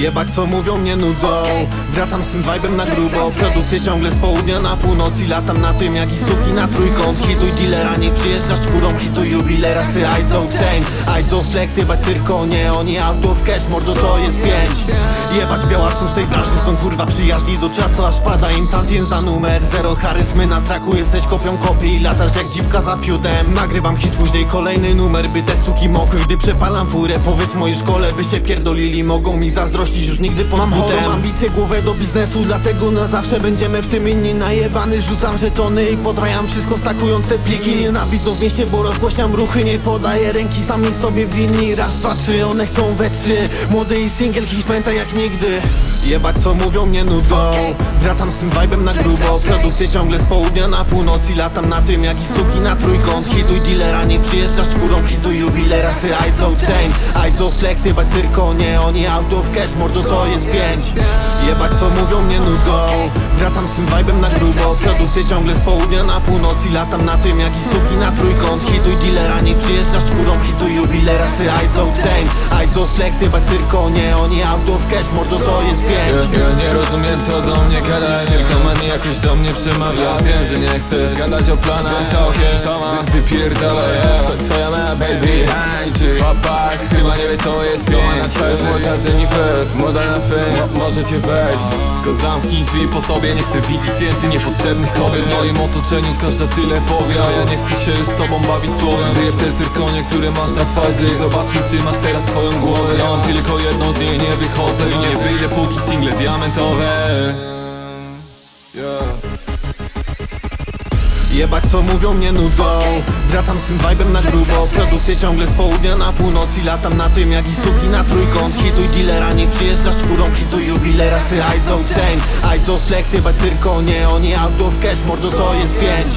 Jebać co mówią mnie nudzą. Wracam z tym vibe'em na grubo. Produkcje ciągle z południa na północ I latam na tym jak i suki na trójkąt. Hituj dealera, nie przyjeżdżasz czwórą Hituj jubilera, ty ISO chain ISO flex, jebać cyrkonie Oni out of cash, mordo to jest pięć. Jebać białasów z tej branży Są kurwa przyjaźni do czasu Aż pada im tantien za numer. Zero charyzmy na traku Jesteś kopią kopii. Latasz jak dziwka za fiutem. Nagrywam hit, później kolejny numer By te suki mokły, gdy przepalam furę Powiedz mojej szkole, by się pierdolili Mogą mi zazdrościć już nigdy pod Mam chorą ambicję, głowę do biznesu Dlatego na zawsze będziemy w tym inni. Najebany Rzucam żetony i potrajam wszystko stakując te pliki. Nienawidzą w mieście, bo rozgłaśniam ruchy Nie podaję ręki, sami sobie winni. Raz, dwa, trzy, one chcą we trzy. Młody i single, hiś pamięta jak nigdy. Jebać co mówią mnie nudzą. Wracam z tym vibe'em na grubo. Produkcje ciągle z południa na północ I latam na tym jak i suki na trójkąt. Hituj dealera, nie przyjeżdżasz czwórą. Hituj jubilera, ty ISO chain ISO flex, jebać cyrkonie Oni out of cash, mordo to jest pięć? Jebać co mówią mnie nudzą. Wracam z tym vibe'em na grubo. Produkcje ciągle z południa na północ I latam na tym jak i suki na trójkąt. Hituj dealera, nie przyjeżdżasz czwórą. Hituj jubilera, ty ISO chain ISO flex, jebać cyrkonie Oni out of cash, mordo to jest pięć? Ja, ja nie rozumiem co do mnie gada. Tylko mani jakoś do mnie przemawia. Wiem, że nie chcesz gadać o planach. Całkiem sama wypierdalaj Popatrz, chyba nie wie co jest Co ma na twarzy. Młoda Jennifer, młoda na Mo- Możecie wejść Tylko zamknij drzwi po sobie Nie chcę widzieć więcej niepotrzebnych kobiet W moim otoczeniu. Każda tyle powie A ja nie chcę się z tobą bawić słowem. Wyjeb te cyrkonie, które masz na twarzy. Zobaczmy czy masz teraz swoją głowę. Ja mam tylko jedną, z niej nie wychodzę I nie wyjdę póki single diamentowe. Yeah. Jebać co mówią mnie nudzą. Wracam z tym vibe'em na grubo. Produkcje ciągle z południa na północ I latam na tym jak i suki na trójkąt. Hituj dealera, nie przyjeżdżasz czwórą. Hituj jubilera, ty ISO chain ISO flex, jebać cyrkonie Oni out of cash, mordo to jest pięć.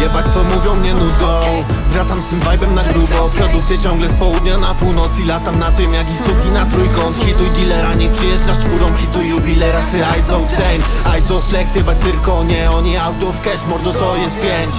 Jebać co mówią mnie nudzą. Wracam z tym vibe'em na grubo. Produkcje ciągle z południa na północ I latam na tym jak i suki na trójkąt Hituj dealera, nie przyjeżdżasz czwórą Hituj jubilera, ty ISO chain ISO flex, jebać cyrkonie Oni out of cash, mordo to jest pięć